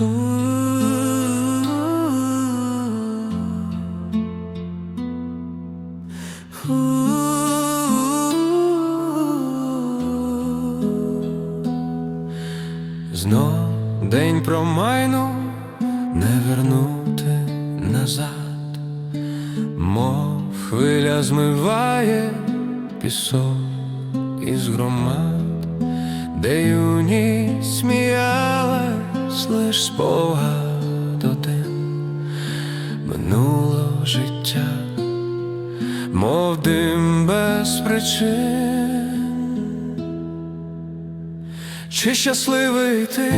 Знов день промайну не вернути назад, мов хвиля змиває пісок із громад, де юність сміялась лиш спогад один минулого життя, мов дим без причин. Чи щасливий ти,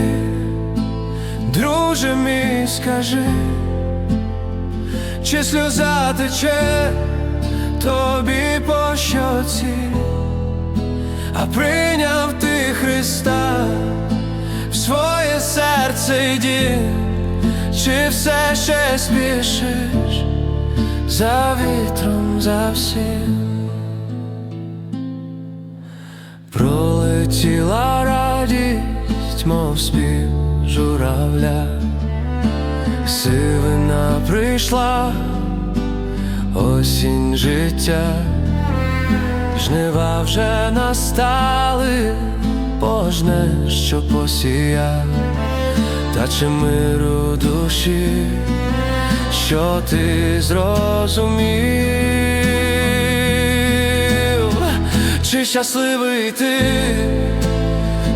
друже мій, скажи, чи сльоза тече тобі по щоці, а прийняв ти Христа серце й дім, чи все ще спішиш? За вітром, за всім. Пролетіла радість, мов спів журавля, сивина прийшла, осінь життя, жнива вже настали, пожне, що посія, та чи миру душі, що ти зрозумів, чи щасливий ти,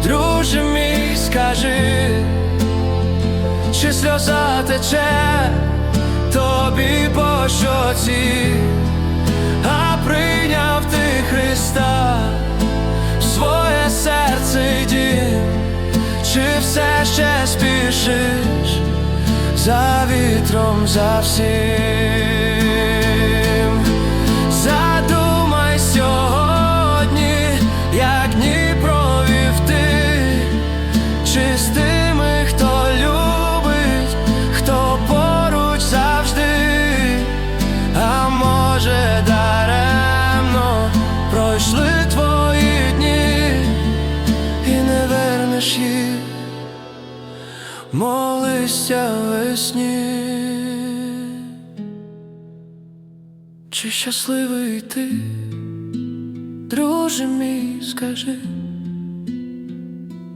друже мій, скажи, чи сльоза тече тобі по щоці, а прийняв спішиш за вітром, за всім. Молися весні. Чи щасливий ти, друже мій, скажи,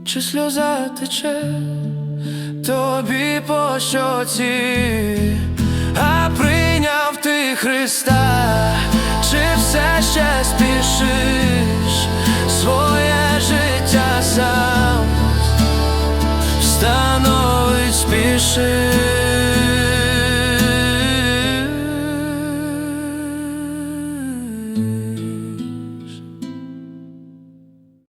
чи сльоза тече? Тобі по щоці, а прийняв ти Христа, чи все ще спішиш життя сам встановить спішиш.